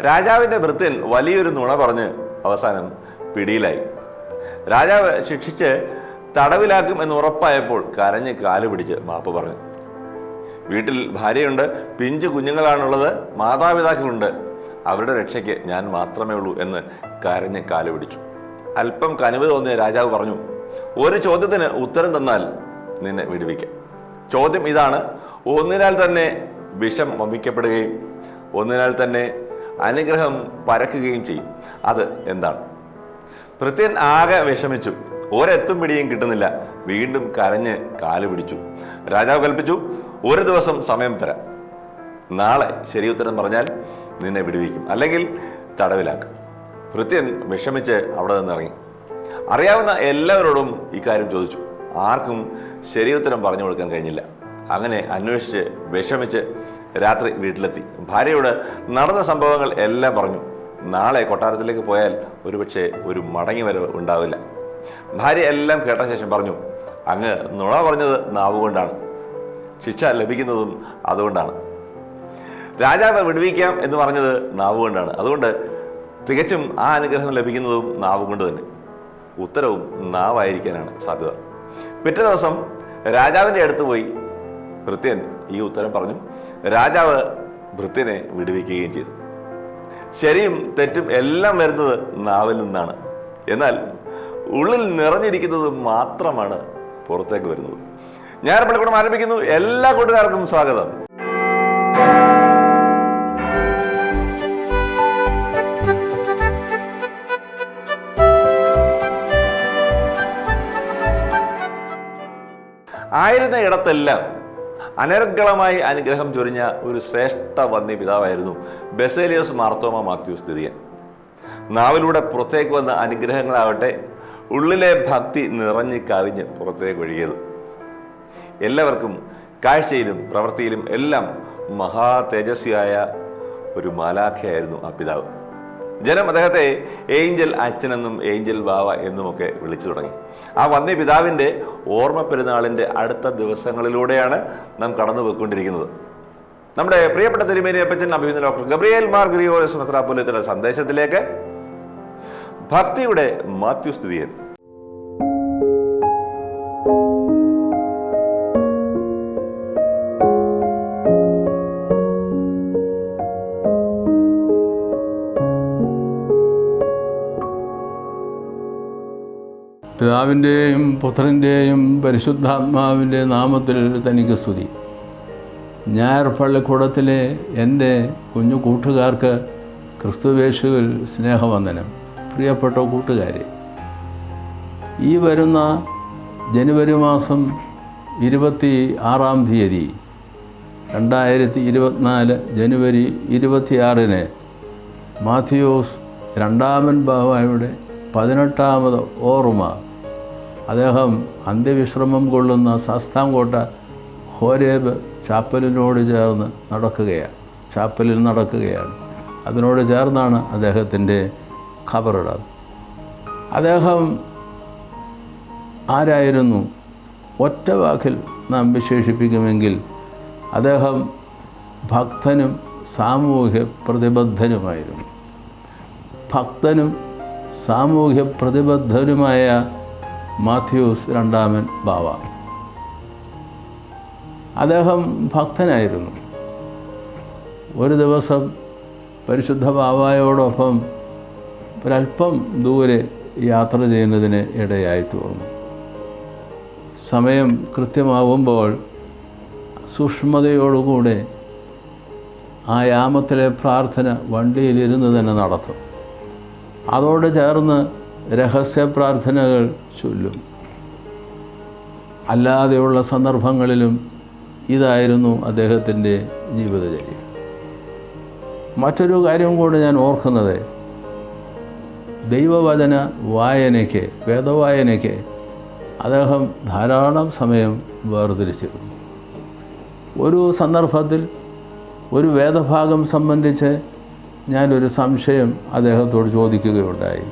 രാജാവിന്റെ ഭൃത്യൻ വലിയൊരു നുണ പറഞ്ഞ് അവസാനം പിടിയിലായി. രാജാവ് ശിക്ഷിച്ച് തടവിലാക്കും എന്ന് ഉറപ്പായപ്പോൾ കരഞ്ഞ് കാൽ പിടിച്ച് മാപ്പ് പറഞ്ഞു. വീട്ടിൽ ഭാര്യയുണ്ട് പിഞ്ചു കുഞ്ഞുങ്ങളാണുള്ളത് മാതാപിതാക്കളുണ്ട്. അവരുടെ രക്ഷയ്ക്ക് ഞാൻ മാത്രമേ ഉള്ളൂ എന്ന് കരഞ്ഞ് കാൽ പിടിച്ചു. അല്പം കനിവ് തോന്നിയ രാജാവ് പറഞ്ഞു ഒരു ചോദ്യത്തിന് ഉത്തരം തന്നാൽ നിന്നെ വിടുവിക്കാം. ചോദ്യം ഇതാണ് ഒന്നിനാൽ തന്നെ വിഷം വമിക്കപ്പെടുകയും ഒന്നിനാൽ തന്നെ അനുഗ്രഹം പരക്കുകയും ചെയ്യും. അത് എന്താണ്? ഭൃത്യൻ ആകെ വിഷമിച്ചു. ഒരെത്തും പിടിയും കിട്ടുന്നില്ല. വീണ്ടും കരഞ്ഞ് കാൽ പിടിച്ചു. രാജാവ് കൽപ്പിച്ചു ഒരു ദിവസം സമയം തരാം. നാളെ ശരി ഉത്തരം പറഞ്ഞാൽ നിന്നെ വിടുവിക്കും. അല്ലെങ്കിൽ തടവിലാക്കും. ഭൃത്യൻ വിഷമിച്ച് അവിടെ നിന്ന് ഇറങ്ങി. അറിയാവുന്ന എല്ലാവരോടും ഇക്കാര്യം ചോദിച്ചു. ആർക്കും ശരി ഉത്തരം പറഞ്ഞു കൊടുക്കാൻ കഴിഞ്ഞില്ല. അങ്ങനെ അന്വേഷിച്ച് വിഷമിച്ച് രാത്രി വീട്ടിലെത്തി. ഭാര്യയോട് നടന്ന സംഭവങ്ങൾ എല്ലാം പറഞ്ഞു. നാളെ കൊട്ടാരത്തിലേക്ക് പോയാൽ ഒരുപക്ഷെ ഒരു മടങ്ങി വരവ് ഉണ്ടാവില്ല. ഭാര്യ എല്ലാം കേട്ട ശേഷം പറഞ്ഞു അങ്ങ് നുണ പറഞ്ഞത് നാവുകൊണ്ടാണ്. ശിക്ഷ ലഭിക്കുന്നതും അതുകൊണ്ടാണ്. രാജാവ് വിടുവിക്കാം എന്ന് പറഞ്ഞത് നാവുകൊണ്ടാണ്. അതുകൊണ്ട് തികച്ചും ആ അനുഗ്രഹം ലഭിക്കുന്നതും നാവുകൊണ്ട് തന്നെ. ഉത്തരവും നാവായിരിക്കാനാണ് സാധ്യത. പിറ്റേ ദിവസം രാജാവിന്റെ അടുത്ത് പോയി. ഭൃത്യൻ ഈ ഉത്തരം പറഞ്ഞു രാജാവ് ഭൃത്യനെ വിടുവിക്കുകയും ചെയ്തു. ശരിയും തെറ്റും എല്ലാം വരുന്നത് നാവിൽ നിന്നാണ്. എന്നാൽ ഉള്ളിൽ നിറഞ്ഞിരിക്കുന്നത് മാത്രമാണ് പുറത്തേക്ക് വരുന്നത്. ഞാൻ പള്ളിക്കൂടം ആരംഭിക്കുന്നു. എല്ലാ കൂട്ടുകാർക്കും സ്വാഗതം. ആയിരുന്ന ഇടത്തെല്ലാം അനർഗളമായി അനുഗ്രഹം ചൊരിഞ്ഞ ഒരു ശ്രേഷ്ഠ വന്യ പിതാവായിരുന്നു ബെസേലിയസ് മാർത്തോമ മാത്യു സ്ഥിതിയൻ നാവിലൂടെ പുറത്തേക്ക് വന്ന അനുഗ്രഹങ്ങളാവട്ടെ ഉള്ളിലെ ഭക്തി നിറഞ്ഞ് കവിഞ്ഞ് പുറത്തേക്ക് ഒഴുകിയത്. എല്ലാവർക്കും കാഴ്ചയിലും പ്രവൃത്തിയിലും എല്ലാം മഹാ തേജസ്വിയായ ഒരു മാലാഖയായിരുന്നു ആ പിതാവ്. ജനം അദ്ദേഹത്തെ ഏഞ്ചൽ അച്ഛനെന്നും ഏഞ്ചൽ ബാവ എന്നുമൊക്കെ വിളിച്ചു തുടങ്ങി. ആ വന്യ പിതാവിന്റെ ഓർമ്മ പെരുന്നാളിന്റെ അടുത്ത ദിവസങ്ങളിലൂടെയാണ് നാം കടന്നു പോയിക്കൊണ്ടിരിക്കുന്നത്. നമ്മുടെ പ്രിയപ്പെട്ട തിരുമേനി അപ്പച്ചൻ അഭിനന്ദ ഡോക്ടർ ഗബ്രിയേൽ മാർ ഗ്രിഗോറിയസ് മെത്രാപ്പൊലിത്തയുടെ സന്ദേശത്തിലേക്ക്. ഭക്തിയുടെ മാത്യു സ്ഥിതിയൻ പിതാവിന്റെയും പുത്രന്റെയും പരിശുദ്ധാത്മാവിന്റെ നാമത്തിൽ തനിക്ക് സ്തുതി. ഞായർ പള്ളിക്കൂടത്തിലെ എന്റെ കുഞ്ഞു കൂട്ടുകാർക്ക് ക്രിസ്തുവേശുവിൽ സ്നേഹവന്ദനം. പ്രിയപ്പെട്ട കൂട്ടുകാരെ ഈ വരുന്ന ജനുവരി മാസം ഇരുപത്തി ആറാം തീയതി രണ്ടായിരത്തി ഇരുപത്തിനാല് ജനുവരി ഇരുപത്തിയാറിന് മാത്യൂസ് രണ്ടാമൻ ബാവായുടെ പതിനെട്ടാമത് ഓർമ്മ അദ്ദേഹം അന്ത്യവിശ്രമം കൊള്ളുന്ന ശാസ്താംകോട്ട ഹോരേബ് ചാപ്പലിനോട് ചേർന്ന് നടക്കുകയാണ്. ചാപ്പലിൽ നടക്കുകയാണ്. അതിനോട് ചേർന്നാണ് അദ്ദേഹത്തിന്റെ ഖബറിടം അദ്ദേഹം ആരായിരുന്നു? ഒറ്റ വാക്കിൽ നാം വിശേഷിപ്പിക്കുമെങ്കിൽ അദ്ദേഹം ഭക്തനും സാമൂഹ്യ പ്രതിബദ്ധനുമായിരുന്നു. ഭക്തനും സാമൂഹ്യ പ്രതിബദ്ധനുമായ മാത്യൂസ് രണ്ടാമൻ ബാവ. അദ്ദേഹം ഭക്തനായിരുന്നു. ഒരു ദിവസം പരിശുദ്ധ ബാവായോടൊപ്പം ഒരല്പം ദൂരെ യാത്ര ചെയ്യുന്നതിന് ഇടയായി തീർന്നു സമയം കൃത്യമാവുമ്പോൾ സൂക്ഷ്മതയോടുകൂടെ ആ യാമത്തിലെ പ്രാർത്ഥന വണ്ടിയിലിരുന്ന് തന്നെ നടത്തും. അതോട് ചേർന്ന് രഹസ്യ പ്രാർത്ഥനകൾ ചൊല്ലും. അല്ലാതെയുള്ള സന്ദർഭങ്ങളിലും ഇതായിരുന്നു അദ്ദേഹത്തിന്റെ ജീവിതചര്യ. മറ്റൊരു കാര്യം കൂടെ ഞാൻ ഓർക്കുന്നത്. ദൈവവചന വായനയ്ക്ക് വേദവായനയ്ക്ക് അദ്ദേഹം ധാരാളം സമയം വേർതിരിച്ചിരുന്നു. ഒരു സന്ദർഭത്തിൽ ഒരു വേദഭാഗം സംബന്ധിച്ച് ഞാനൊരു സംശയം അദ്ദേഹത്തോട് ചോദിക്കുകയുണ്ടായി.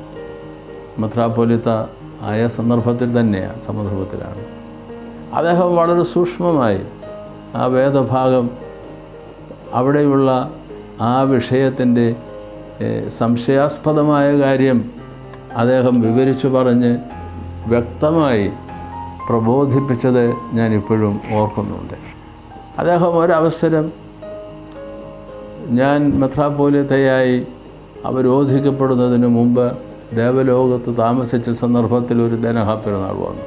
മെത്രാപ്പൊലിത്ത ആയ സന്ദർഭത്തിൽ തന്നെയാണ് സന്ദർഭത്തിലാണ് അദ്ദേഹം വളരെ സൂക്ഷ്മമായി ആ വേദഭാഗം അവിടെയുള്ള ആ വിഷയത്തിന്റെ സംശയാസ്പദമായ കാര്യം അദ്ദേഹം വിവരിച്ചു പറഞ്ഞ് വ്യക്തമായി പ്രബോധിപ്പിച്ചത് ഞാനിപ്പോഴും ഓർക്കുന്നുണ്ട്. അദ്ദേഹം ഒരവസരം ഞാൻ മെത്രാപ്പോലിത്തയായി അവരോധിക്കപ്പെടുന്നതിന് മുമ്പ് ദേവലോകത്ത് താമസിച്ച സന്ദർഭത്തിൽ ഒരു ധനഹാ പെരുന്നാൾ വന്നു.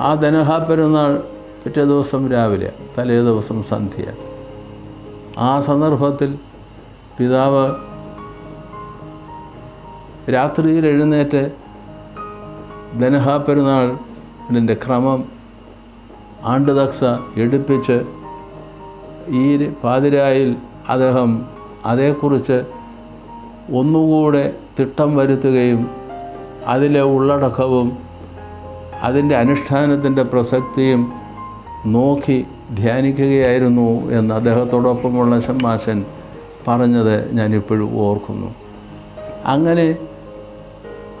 ആ ധനഹാ പെരുന്നാൾ പിറ്റേ ദിവസം രാവിലെ തലേ ദിവസം സന്ധ്യ. ആ സന്ദർഭത്തിൽ പിതാവ് രാത്രിയിൽ എഴുന്നേറ്റ് ധനഹാ പെരുന്നാളിന്റെ ക്രമം ആണ്ടുദക്സ എടുപ്പിച്ച് ഈ പാതിരായിൽ അദ്ദേഹം അതേക്കുറിച്ച് ഒന്നുകൂടെ തിട്ടം വരുത്തുകയും അതിലെ ഉള്ളടക്കവും അതിന്റെ അനുഷ്ഠാനത്തിന്റെ പ്രസക്തിയും നോക്കി ധ്യാനിക്കുകയായിരുന്നു എന്ന് അദ്ദേഹത്തോടൊപ്പമുള്ള ശമ്മാശൻ പറഞ്ഞത് ഞാനിപ്പോഴും ഓർക്കുന്നു. അങ്ങനെ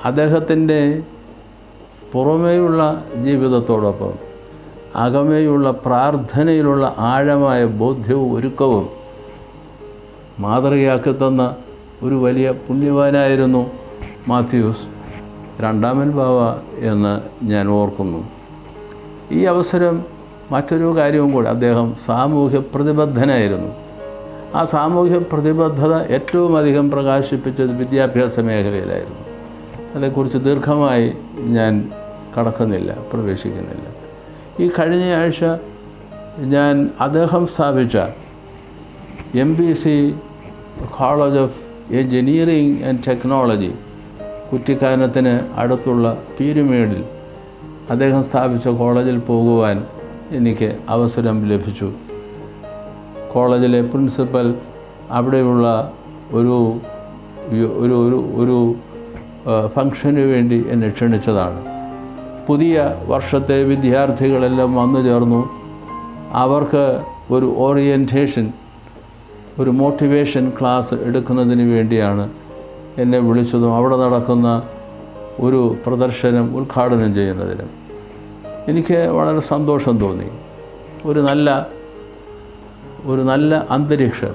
അദ്ദേഹത്തിന്റെ പുറമേയുള്ള ജീവിതത്തോടൊപ്പം അകമേയുള്ള പ്രാർത്ഥനയിലുള്ള ആഴമായ ബോധ്യവും ഒരുക്കവും മാതൃകയാക്കി തന്ന ഒരു വലിയ പുണ്യവാനായിരുന്നു മാത്യൂസ്. രണ്ടാമൻ ബാവ എന്ന് ഞാൻ ഓർക്കുന്നു. ഈ അവസരം മറ്റൊരു കാര്യവും കൂടി. അദ്ദേഹം സാമൂഹ്യ പ്രതിബദ്ധനായിരുന്നു. ആ സാമൂഹ്യ പ്രതിബദ്ധത ഏറ്റവും അധികം പ്രകാശിപ്പിച്ചത് വിദ്യാഭ്യാസ മേഖലയിലായിരുന്നു. അതേക്കുറിച്ച് ദീർഘമായി ഞാൻ കടക്കുന്നില്ല പ്രവേശിക്കുന്നില്ല. ഈ കഴിഞ്ഞ ആഴ്ച ഞാൻ അദ്ദേഹം സ്ഥാപിച്ച M B C college of engineering and technology കുറ്റിക്കാനത്തിന് അടുത്തുള്ള പീരുമേടിൽ അദ്ദേഹം സ്ഥാപിച്ച കോളേജിൽ പോകുവാൻ എനിക്ക് അവസരം ലഭിച്ചു. കോളേജിലെ പ്രിൻസിപ്പൽ അവിടെയുള്ള ഒരു ഒരു ഒരു ഒരു ഫംഗ്ഷന് വേണ്ടി എന്നെ ക്ഷണിച്ചതാണ്. പുതിയ വർഷത്തെ വിദ്യാർത്ഥികളെല്ലാം വന്നു ചേർന്നു. അവർക്ക് ഒരു ഓറിയന്റേഷൻ ഒരു മോട്ടിവേഷൻ ക്ലാസ് എടുക്കുന്നതിന് വേണ്ടിയാണ് എന്നെ വിളിച്ചതും അവിടെ നടക്കുന്ന ഒരു പ്രദർശനം ഉദ്ഘാടനം ചെയ്യുന്നതിനും എനിക്ക് വളരെ സന്തോഷം തോന്നി. ഒരു നല്ല ഒരു നല്ല അന്തരീക്ഷം.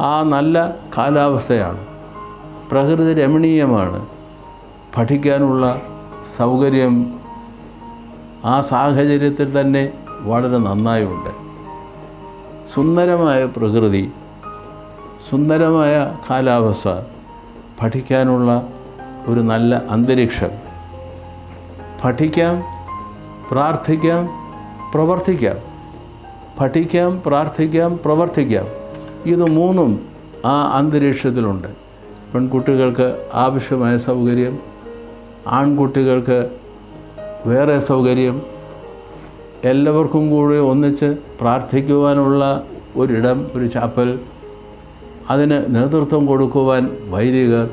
ആ നല്ല കാലാവസ്ഥയാണ്. പ്രകൃതി രമണീയമാണ്. പഠിക്കാനുള്ള സൗകര്യം ആ സാഹചര്യത്തിൽ തന്നെ വളരെ നന്നായുണ്ട്. സുന്ദരമായ പ്രകൃതി സുന്ദരമായ കാലാവസ്ഥ പഠിക്കാനുള്ള ഒരു നല്ല അന്തരീക്ഷം. പഠിക്കാം പ്രാർത്ഥിക്കാം പ്രവർത്തിക്കാം. പഠിക്കാം പ്രാർത്ഥിക്കാം പ്രവർത്തിക്കാം. ഇത് മൂന്നും ആ അന്തരീക്ഷത്തിലുണ്ട്. പെൺകുട്ടികൾക്ക് ആവശ്യമായ സൗകര്യം ആൺകുട്ടികൾക്ക് വേറെ സൗകര്യം എല്ലാവർക്കും കൂടി ഒന്നിച്ച് പ്രാർത്ഥിക്കുവാനുള്ള ഒരിടം ഒരു ചാപ്പൽ. അതിന് നേതൃത്വം കൊടുക്കുവാൻ വൈദികർ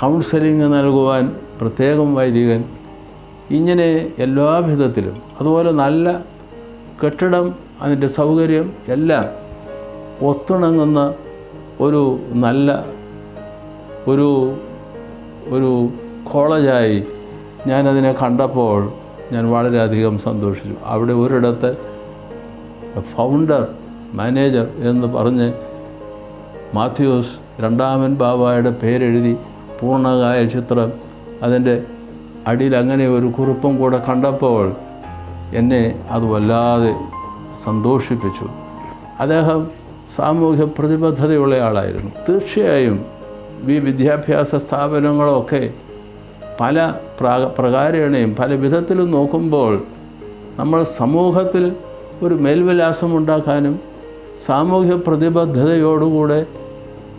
കൗൺസിലിംഗ് നൽകുവാൻ പ്രത്യേകം വൈദികൻ. ഇങ്ങനെ എല്ലാവിധത്തിലും അതുപോലെ നല്ല കെട്ടിടം അതിന്റെ സൗകര്യം എല്ലാം ഒത്തിണങ്ങുന്ന ഒരു നല്ല ഒരു ഒരു കോളേജായി ഞാനതിനെ കണ്ടപ്പോൾ ഞാൻ വളരെയധികം സന്തോഷിച്ചു. അവിടെ ഒരിടത്ത് ഫൗണ്ടർ മാനേജർ എന്ന് പറഞ്ഞ് മാത്യൂസ് രണ്ടാമൻ ബാബായുടെ പേരെഴുതി പൂർണകായ ചിത്രം അതിന്റെ അടിയിൽ അങ്ങനെ ഒരു കുറിപ്പും കൂടെ കണ്ടപ്പോൾ എന്നെ അത് വല്ലാതെ സന്തോഷിപ്പിച്ചു. അദ്ദേഹം സാമൂഹ്യ പ്രതിബദ്ധതയുള്ള ആളായിരുന്നു. തീർച്ചയായും ഈ വിദ്യാഭ്യാസ സ്ഥാപനങ്ങളൊക്കെ പല പ്രാ പ്രകാരേണയും പല വിധത്തിലും നോക്കുമ്പോൾ നമ്മൾ സമൂഹത്തിൽ ഒരു മേൽവിലാസം ഉണ്ടാക്കാനും സാമൂഹ്യ പ്രതിബദ്ധതയോടുകൂടെ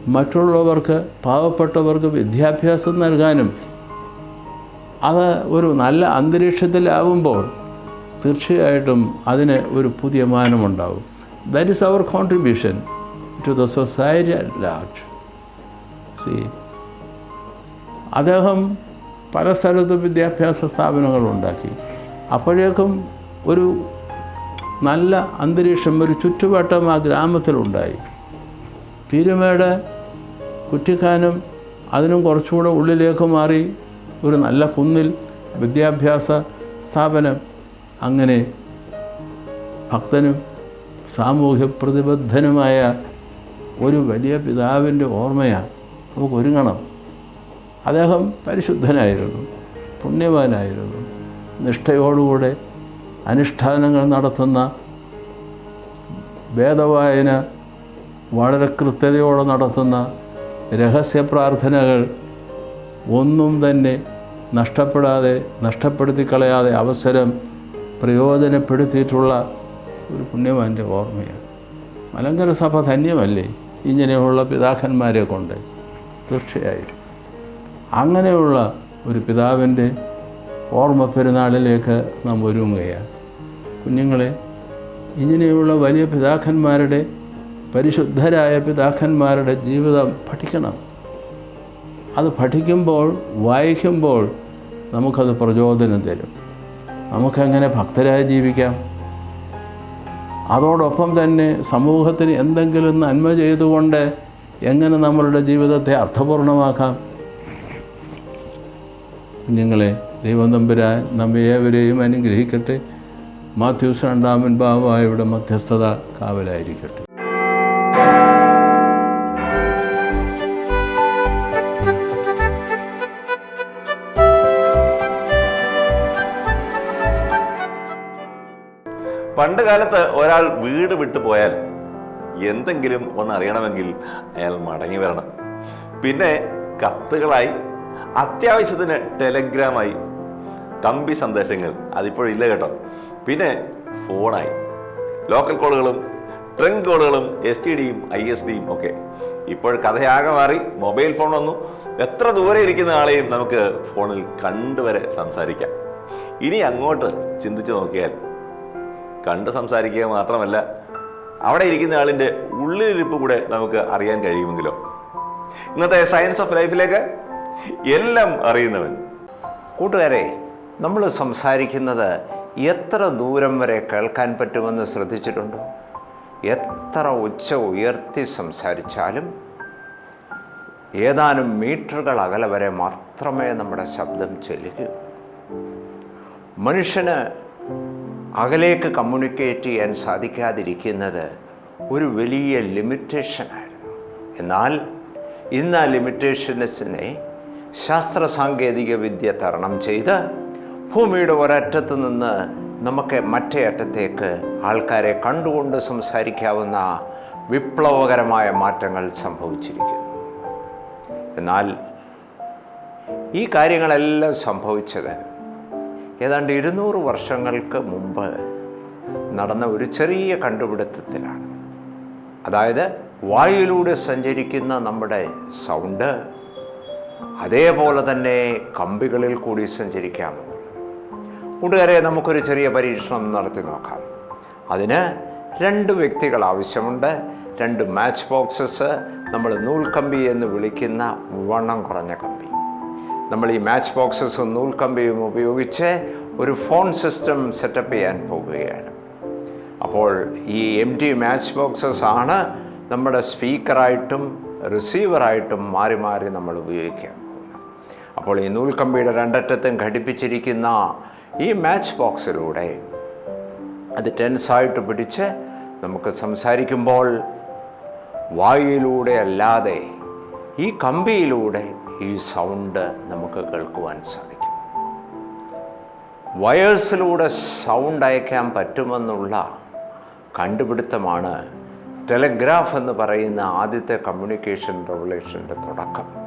മറ്റുള്ളവർക്ക് പാവപ്പെട്ടവർക്ക് വിദ്യാഭ്യാസം നൽകാനും അത് ഒരു നല്ല അന്തരീക്ഷത്തിലാവുമ്പോൾ തീർച്ചയായിട്ടും അതിന് ഒരു പുതിയ മാനമുണ്ടാവും that is our contribution to the society at large C അദ്ദേഹം പല സ്ഥലത്തും വിദ്യാഭ്യാസ സ്ഥാപനങ്ങൾ ഉണ്ടാക്കി. അപ്പോഴേക്കും ഒരു നല്ല അന്തരീക്ഷം ഒരു ചുറ്റുവട്ടം ആ ഗ്രാമത്തിലുണ്ടായി പീരുമേട് കുറ്റിക്കാനം അതിനും കുറച്ചുകൂടെ ഉള്ളിലേക്ക് മാറി ഒരു നല്ല കുന്നിൽ വിദ്യാഭ്യാസ സ്ഥാപനം. അങ്ങനെ ഭക്തനും സാമൂഹ്യ പ്രതിബദ്ധനുമായ ഒരു വലിയ പിതാവിന്റെ ഓർമ്മയാണ് നമുക്ക് ഒരുങ്ങണം അദ്ദേഹം പരിശുദ്ധനായിരുന്നു പുണ്യവാനായിരുന്നു. നിഷ്ഠയോടുകൂടെ അനുഷ്ഠാനങ്ങൾ നടത്തുന്ന വേദവായന വളരെ കൃത്യതയോടെ നടത്തുന്ന രഹസ്യ പ്രാർത്ഥനകൾ ഒന്നും തന്നെ നഷ്ടപ്പെടാതെ നഷ്ടപ്പെടുത്തി കളയാതെ അവസരം പ്രയോജനപ്പെടുത്തിയിട്ടുള്ള ഒരു പുണ്യവാന്റെ ഓർമ്മയാണ്. മലങ്കര സഭ ധന്യമല്ലേ? ഇങ്ങനെയുള്ള പിതാക്കന്മാരെ കൊണ്ട് തീർച്ചയായും. അങ്ങനെയുള്ള ഒരു പിതാവിന്റെ ഓർമ്മ പെരുന്നാളിലേക്ക് നാം ഒരുങ്ങുകയാണ്. കുഞ്ഞുങ്ങളെ ഇങ്ങനെയുള്ള വലിയ പിതാക്കന്മാരുടെ പരിശുദ്ധരായ പിതാക്കന്മാരുടെ ജീവിതം പഠിക്കണം. അത് പഠിക്കുമ്പോൾ വായിക്കുമ്പോൾ നമുക്കത് പ്രചോദനം തരും. നമുക്കങ്ങനെ ഭക്തരായി ജീവിക്കാം? അതോടൊപ്പം തന്നെ സമൂഹത്തിന് എന്തെങ്കിലും നന്മ ചെയ്തുകൊണ്ട് എങ്ങനെ നമ്മളുടെ ജീവിതത്തെ അർത്ഥപൂർണമാക്കാം? കുഞ്ഞുങ്ങളെ ദൈവം തമ്പുരാൻ നമ്മെ ഏവരെയും അനുഗ്രഹിക്കട്ടെ. മാത്യൂസ് രണ്ടാമൻ ബാബായുടെ മധ്യസ്ഥത കാവലായിരിക്കട്ടെ. പണ്ട് കാലത്ത് ഒരാൾ വീട് വിട്ടു പോയാൽ എന്തെങ്കിലും ഒന്ന് അറിയണമെങ്കിൽ അയാൾ മടങ്ങി വരണം. പിന്നെ കത്തുകളായി അത്യാവശ്യത്തിന് ടെലഗ്രാമായി തമ്പി സന്ദേശങ്ങൾ. അതിപ്പോഴില്ല കേട്ടോ. പിന്നെ ഫോണായി ലോക്കൽ കോളുകളും ട്രങ്ക് കോളുകളും എസ് ടി ഡിയും ഐ എസ് ഡിയും ഒക്കെ. ഇപ്പോൾ കഥയാകെ മാറി. മൊബൈൽ ഫോൺ വന്നു. എത്ര ദൂരെ ഇരിക്കുന്ന ആളെയും നമുക്ക് ഫോണിൽ കണ്ടുവരെ സംസാരിക്കാം. ഇനി അങ്ങോട്ട് ചിന്തിച്ചു നോക്കിയാൽ കണ്ട് സംസാരിക്കുക മാത്രമല്ല അവിടെ ഇരിക്കുന്ന ആളിന്റെ ഉള്ളിലിരിപ്പ് കൂടെ നമുക്ക് അറിയാൻ കഴിയുമെങ്കിലോ? ഇന്നത്തെ സയൻസ് ഓഫ് ലൈഫിലേക്ക് എല്ലാം അറിയുന്നവൻ. കൂട്ടുകാരെ നമ്മൾ സംസാരിക്കുന്നത് എത്ര ദൂരം വരെ കേൾക്കാൻ പറ്റുമെന്ന് ശ്രദ്ധിച്ചിട്ടുണ്ടോ? എത്ര ഉച്ച ഉയർത്തി സംസാരിച്ചാലും ഏതാനും മീറ്ററുകൾ അകലെ വരെ മാത്രമേ നമ്മുടെ ശബ്ദം ചെല്ലുകയുള്ളൂ. മനുഷ്യന് അകലേക്ക് കമ്മ്യൂണിക്കേറ്റ് ചെയ്യാൻ സാധിക്കാതിരിക്കുന്നത് ഒരു വലിയ ലിമിറ്റേഷനായിരുന്നു എന്നാൽ ഇന്ന് ആ ലിമിറ്റേഷൻസിനെ ശാസ്ത്ര സാങ്കേതിക വിദ്യ തരണം ചെയ്ത് ഭൂമിയുടെ ഒരറ്റത്ത് നിന്ന് നമുക്ക് മറ്റേ അറ്റത്തേക്ക് ആൾക്കാരെ കണ്ടുകൊണ്ട് സംസാരിക്കാവുന്ന വിപ്ലവകരമായ മാറ്റങ്ങൾ സംഭവിച്ചിരിക്കുന്നു. എന്നാൽ ഈ കാര്യങ്ങളെല്ലാം സംഭവിച്ചത് ഏതാണ്ട് ഇരുന്നൂറ് വർഷങ്ങൾക്ക് മുമ്പ് നടന്ന ഒരു ചെറിയ കണ്ടുപിടുത്തത്തിലാണ്. അതായത് വായുവിലൂടെ സഞ്ചരിക്കുന്ന നമ്മുടെ സൗണ്ട് അതേപോലെ തന്നെ കമ്പികളിൽ കൂടി സഞ്ചരിക്കാമെന്നുള്ളത് കൂട്ടുകാരെ നമുക്കൊരു ചെറിയ പരീക്ഷണം നടത്തി നോക്കാം. അതിന് രണ്ട് വ്യക്തികൾ ആവശ്യമുണ്ട്. രണ്ട് മാച്ച് ബോക്സസ് നമ്മൾ നൂൽക്കമ്പി എന്ന് വിളിക്കുന്ന വണ്ണം കുറഞ്ഞ കമ്പി. നമ്മൾ ഈ മാച്ച് ബോക്സസും നൂൽക്കമ്പിയും ഉപയോഗിച്ച് ഒരു ഫോൺ സിസ്റ്റം സെറ്റപ്പ് ചെയ്യാൻ പോകുകയാണ് അപ്പോൾ ഈ എം ടി മാച്ച് ബോക്സസ് ആണ് നമ്മുടെ സ്പീക്കറായിട്ടും റിസീവറായിട്ടും മാറി മാറി നമ്മൾ ഉപയോഗിക്കാൻ പോകുന്നത് അപ്പോൾ ഈ നൂൽക്കമ്പിയുടെ രണ്ടറ്റത്തും ഘടിപ്പിച്ചിരിക്കുന്ന ഈ മാച്ച് ബോക്സിലൂടെ അത് ടെൻസായിട്ട് പിടിച്ച് നമുക്ക് സംസാരിക്കുമ്പോൾ വായുവിലൂടെ അല്ലാതെ ഈ കമ്പിയിലൂടെ ഈ സൗണ്ട് നമുക്ക് കേൾക്കുവാൻ സാധിക്കും. വയേഴ്സിലൂടെ സൗണ്ട് അയക്കാൻ പറ്റുമെന്നുള്ള കണ്ടുപിടുത്തമാണ് ടെലഗ്രാഫ് എന്ന് പറയുന്ന ആദ്യത്തെ കമ്മ്യൂണിക്കേഷൻ റെവല്യൂഷന്റെ തുടക്കം.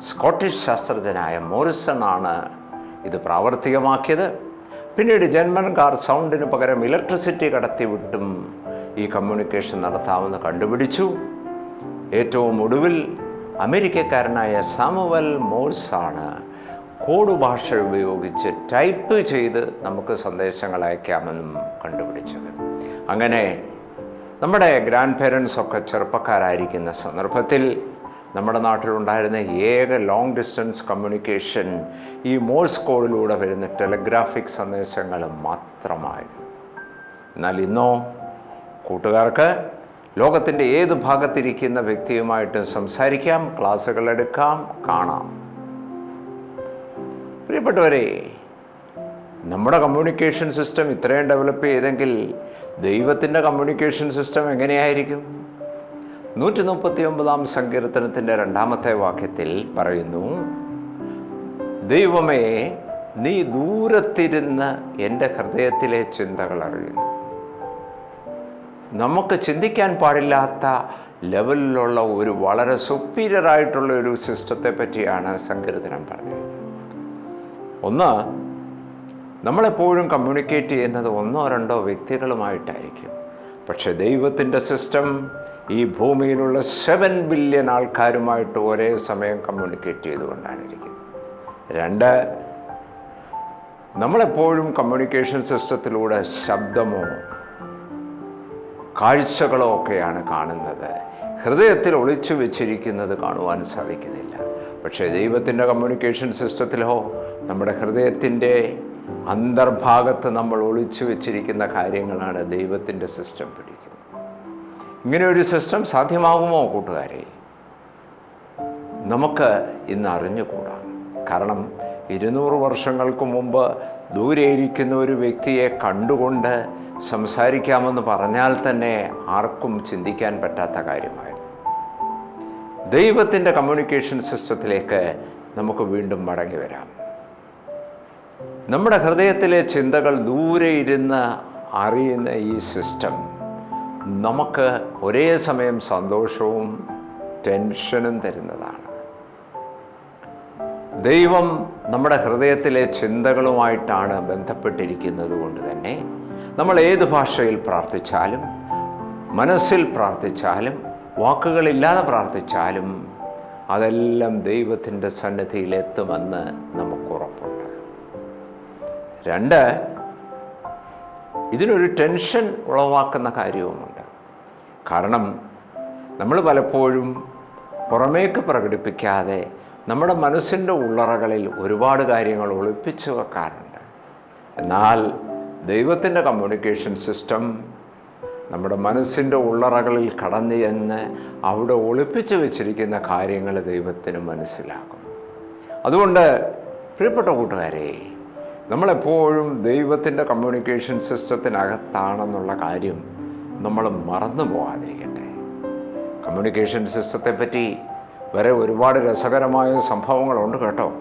സ്കോട്ടിഷ് ശാസ്ത്രജ്ഞനായ മോറിസൺ ആണ് ഇത് പ്രാവർത്തികമാക്കിയത്. പിന്നീട് ജന്മൻകാർ സൗണ്ടിന് പകരം ഇലക്ട്രിസിറ്റി കടത്തിവിട്ടും ഈ കമ്മ്യൂണിക്കേഷൻ നടത്താമെന്ന് കണ്ടുപിടിച്ചു. ഏറ്റവും ഒടുവിൽ അമേരിക്കക്കാരനായ സാമുവൽ മോഴ്സ് ആണ് കോഡ് ഭാഷ ഉപയോഗിച്ച് ടൈപ്പ് ചെയ്ത് നമുക്ക് സന്ദേശങ്ങൾ അയക്കാമെന്നും കണ്ടുപിടിച്ചത്. അങ്ങനെ നമ്മുടെ ഗ്രാൻഡ് പേരൻസ് ഒക്കെ ചെറുപ്പക്കാരായിരിക്കുന്ന സന്ദർഭത്തിൽ നമ്മുടെ നാട്ടിലുണ്ടായിരുന്ന ഏക ലോങ് ഡിസ്റ്റൻസ് കമ്മ്യൂണിക്കേഷൻ ഈ മോഴ്സ് കോഡിലൂടെ വരുന്ന ടെലഗ്രാഫിക് സന്ദേശങ്ങൾ മാത്രമായിരുന്നു. എന്നാൽ ഇന്നോ കൂട്ടുകാർക്ക് ലോകത്തിന്റെ ഏത് ഭാഗത്തിരിക്കുന്ന വ്യക്തിയുമായിട്ടും സംസാരിക്കാം ക്ലാസ്സുകൾ എടുക്കാം കാണാം. പ്രിയപ്പെട്ടവരെ നമ്മുടെ കമ്മ്യൂണിക്കേഷൻ സിസ്റ്റം ഇത്രയും ഡെവലപ്പ് ചെയ്തെങ്കിൽ ദൈവത്തിന്റെ കമ്മ്യൂണിക്കേഷൻ സിസ്റ്റം എങ്ങനെയായിരിക്കും? നൂറ്റി മുപ്പത്തി ഒമ്പതാം സങ്കീർത്തനത്തിന്റെ രണ്ടാമത്തെ വാക്യത്തിൽ പറയുന്നു ദൈവമേ നീ ദൂരത്തിരുന്ന് എന്റെ ഹൃദയത്തിലെ ചിന്തകൾ അറിയുന്നു. നമുക്ക് ചിന്തിക്കാൻ പാടില്ലാത്ത ലെവലിലുള്ള ഒരു വളരെ സുപ്പീരിയറായിട്ടുള്ള ഒരു സിസ്റ്റത്തെ പറ്റിയാണ് സങ്കീർത്തനം പറഞ്ഞത്. ഒന്ന് നമ്മളെപ്പോഴും കമ്മ്യൂണിക്കേറ്റ് ചെയ്യുന്നത് ഒന്നോ രണ്ടോ വ്യക്തികളുമായിട്ടായിരിക്കും. പക്ഷെ ദൈവത്തിന്റെ സിസ്റ്റം ഈ ഭൂമിയിലുള്ള സെവൻ ബില്യൺ ആൾക്കാരുമായിട്ട് ഒരേ സമയം കമ്മ്യൂണിക്കേറ്റ് ചെയ്തുകൊണ്ടാണ് ഇരിക്കുന്നത്. രണ്ട് നമ്മളെപ്പോഴും കമ്മ്യൂണിക്കേഷൻ സിസ്റ്റത്തിലൂടെ ശബ്ദമോ കാഴ്ചകളോ ഒക്കെയാണ് കാണുന്നത്. ഹൃദയത്തിൽ ഒളിച്ചു വെച്ചിരിക്കുന്നത് കാണുവാൻ സാധിക്കുന്നില്ല. പക്ഷേ ദൈവത്തിന്റെ കമ്മ്യൂണിക്കേഷൻ സിസ്റ്റത്തിലോ നമ്മുടെ ഹൃദയത്തിന്റെ അന്തർഭാഗത്ത് നമ്മൾ ഒളിച്ചു വെച്ചിരിക്കുന്ന കാര്യങ്ങളാണ് ദൈവത്തിന്റെ സിസ്റ്റം പിടിക്കുന്നത്. ഇങ്ങനെ ഒരു സിസ്റ്റം സാധ്യമാകുമോ കൂട്ടുകാരെ? നമുക്ക് ഇന്ന് അറിഞ്ഞുകൂടാ. കാരണം ഇരുന്നൂറ് വർഷങ്ങൾക്ക് മുമ്പ് ദൂരെ ഇരിക്കുന്ന ഒരു വ്യക്തിയെ കണ്ടുകൊണ്ട് സംസാരിക്കാമെന്ന് പറഞ്ഞാൽ തന്നെ ആർക്കും ചിന്തിക്കാൻ പറ്റാത്ത കാര്യമായിരുന്നു. ദൈവത്തിന്റെ കമ്മ്യൂണിക്കേഷൻ സിസ്റ്റത്തിലേക്ക് നമുക്ക് വീണ്ടും മടങ്ങി വരാം. നമ്മുടെ ഹൃദയത്തിലെ ചിന്തകൾ ദൂരെ ഇരുന്ന് അറിയുന്ന ഈ സിസ്റ്റം നമുക്ക് ഒരേ സമയം സന്തോഷവും ടെൻഷനും തരുന്നതാണ്. ദൈവം നമ്മുടെ ഹൃദയത്തിലെ ചിന്തകളുമായിട്ടാണ് ബന്ധപ്പെട്ടിരിക്കുന്നത് കൊണ്ട് തന്നെ നമ്മൾ ഏത് ഭാഷയിൽ പ്രാർത്ഥിച്ചാലും മനസ്സിൽ പ്രാർത്ഥിച്ചാലും വാക്കുകളില്ലാതെ പ്രാർത്ഥിച്ചാലും അതെല്ലാം ദൈവത്തിന്റെ സന്നിധിയിലെത്തുമെന്ന് നമുക്ക് രണ്ട് ഇതിനൊരു ടെൻഷൻ ഉളവാക്കുന്ന കാര്യവുമുണ്ട്. കാരണം നമ്മൾ പലപ്പോഴും പുറമേക്ക് പ്രകടിപ്പിക്കാതെ നമ്മുടെ മനസ്സിന്റെ ഉള്ളറകളിൽ ഒരുപാട് കാര്യങ്ങൾ ഒളിപ്പിച്ചു വെക്കാറുണ്ട്. എന്നാൽ ദൈവത്തിന്റെ കമ്മ്യൂണിക്കേഷൻ സിസ്റ്റം നമ്മുടെ മനസ്സിന്റെ ഉള്ളറകളിൽ കടന്നു ചെന്ന് അവിടെ ഒളിപ്പിച്ചു വെച്ചിരിക്കുന്ന കാര്യങ്ങൾ ദൈവത്തിന് മനസ്സിലാക്കും. അതുകൊണ്ട് പ്രിയപ്പെട്ട കൂട്ടുകാരെ നമ്മളെപ്പോഴും ദൈവത്തിന്റെ കമ്മ്യൂണിക്കേഷൻ സിസ്റ്റത്തിനകത്താണെന്നുള്ള കാര്യം നമ്മൾ മറന്നു പോകാതിരിക്കട്ടെ. കമ്മ്യൂണിക്കേഷൻ സിസ്റ്റത്തെപ്പറ്റി വരെ ഒരുപാട് രസകരമായ സംഭവങ്ങളുണ്ട് കേട്ടോ.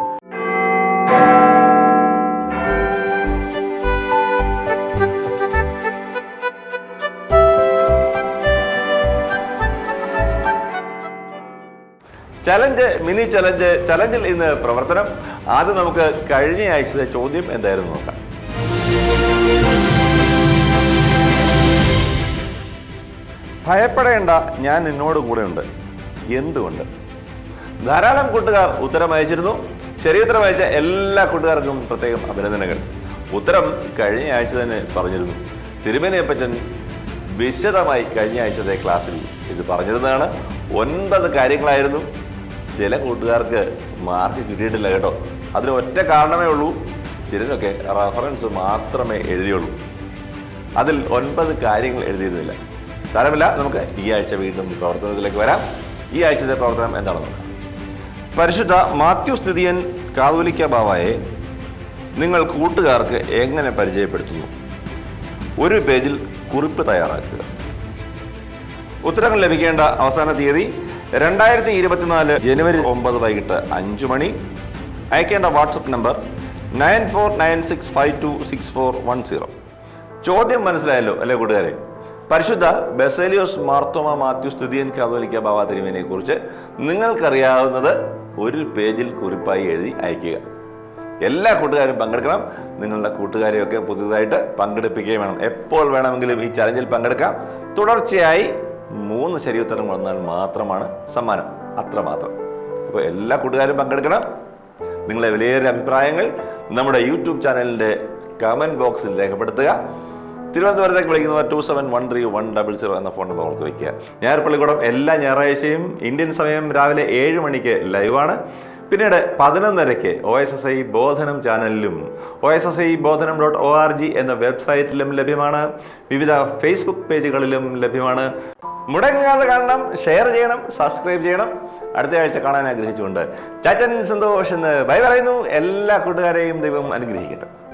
ചലഞ്ച് മിനി ചലഞ്ച് ചലഞ്ചിൽ ഇന്ന് പ്രവർത്തനം. ആദ്യം നമുക്ക് കഴിഞ്ഞ ആഴ്ചത്തെ ചോദ്യം എന്തായിരുന്നു നോക്കാം. ഭയപ്പെടേണ്ട ഞാൻ നിന്നോട് കൂടെയുണ്ട്. എന്തുകൊണ്ട്? ധാരാളം കൂട്ടുകാർ ഉത്തരം അയച്ചിരുന്നു. ശരിയുത്തരം അയച്ച എല്ലാ കൂട്ടുകാർക്കും പ്രത്യേകം അഭിനന്ദനങ്ങൾ. ഉത്തരം കഴിഞ്ഞ ആഴ്ച തന്നെ പറഞ്ഞിരുന്നു. തിരുമേനിയപ്പച്ചൻ വിശദമായി കഴിഞ്ഞ ആഴ്ചത്തെ ക്ലാസ്സിൽ ഇത് പറഞ്ഞിരുന്നതാണ്. ഒൻപത് കാര്യങ്ങളായിരുന്നു. ചില കൂട്ടുകാർക്ക് മാർക്ക് കിട്ടിയിട്ടില്ല കേട്ടോ. അതിന് ഒറ്റ കാരണമേ ഉള്ളൂ. ചിലതൊക്കെ റഫറൻസ് മാത്രമേ എഴുതിയുള്ളൂ. അതിൽ ഒൻപത് കാര്യങ്ങൾ എഴുതിയിരുന്നില്ല. സാരമില്ല നമുക്ക് ഈ ആഴ്ച വീണ്ടും പ്രവർത്തനത്തിലേക്ക് വരാം. ഈ ആഴ്ചത്തെ പ്രവർത്തനം എന്താണെന്ന് നോക്കാം. പരിശുദ്ധ മാത്യു സ്ഥിതിയൻ കാതോലിക്ക ബാവായെ നിങ്ങൾ കൂട്ടുകാർക്ക് എങ്ങനെ പരിചയപ്പെടുത്തുന്നു? ഒരു പേജിൽ കുറിപ്പ് തയ്യാറാക്കുക. ഉത്തരങ്ങൾ ലഭിക്കേണ്ട അവസാന തീയതി രണ്ടായിരത്തി ഇരുപത്തിനാല് ജനുവരി ഒമ്പത് വൈകിട്ട് അഞ്ചു മണി. അയക്കേണ്ട WhatsApp number nine four nine six five two six four one zero. ചോദ്യം മനസ്സിലായല്ലോ അല്ലേ കൂട്ടുകാരെ? പരിശുദ്ധ ബെസേലിയോസ് മാർത്തോമ മാത്യു സ്ഥിതിയൻ കാതോലിക്ക ബാബ തിരുമേനെ കുറിച്ച് നിങ്ങൾക്കറിയാവുന്നത് ഒരു പേജിൽ കുറിപ്പായി എഴുതി അയക്കുക. എല്ലാ കൂട്ടുകാരും പങ്കെടുക്കണം. നിങ്ങളുടെ കൂട്ടുകാരെയൊക്കെ പുതിയതായിട്ട് പങ്കെടുപ്പിക്കുകയും വേണം. എപ്പോൾ വേണമെങ്കിലും ഈ ചലഞ്ചിൽ പങ്കെടുക്കാം. തുടർച്ചയായി മൂന്ന് ശരിയുത്തരം വന്നാൽ മാത്രമാണ് സമ്മാനം. അത്രമാത്രം അപ്പോൾ എല്ലാ കൂട്ടുകാരും പങ്കെടുക്കണം. നിങ്ങളെ വിലയേറിയ അഭിപ്രായങ്ങൾ നമ്മുടെ യൂട്യൂബ് ചാനലിന്റെ കമന്റ് ബോക്സിൽ രേഖപ്പെടുത്തുക. തിരുവനന്തപുരത്തേക്ക് വിളിക്കുന്നവർ two seven one three one double zero എന്ന ഫോൺ നമ്പർ ഓർത്ത് വയ്ക്കുക ഞായർപ്പള്ളിക്കൂടം എല്ലാ ഞായറാഴ്ചയും ഇന്ത്യൻ സമയം രാവിലെ ഏഴ് മണിക്ക് ലൈവാണ് പിന്നീട് പതിനൊന്നരയ്ക്ക് O S S I Bodhanam ചാനലിലും O S S I Bodhanam dot O R G എന്ന വെബ്സൈറ്റിലും ലഭ്യമാണ്. വിവിധ ഫേസ്ബുക്ക് പേജുകളിലും ലഭ്യമാണ്. മുടങ്ങാതെ കാണണം ഷെയർ ചെയ്യണം സബ്സ്ക്രൈബ് ചെയ്യണം. അടുത്ത ആഴ്ച കാണാൻ ആഗ്രഹിച്ചുകൊണ്ട്. ചാറ്റൻ സന്തോഷ് എന്ന് ബൈ പറയുന്നു. എല്ലാ കൂട്ടുകാരെയും ദൈവം അനുഗ്രഹിക്കട്ടെ.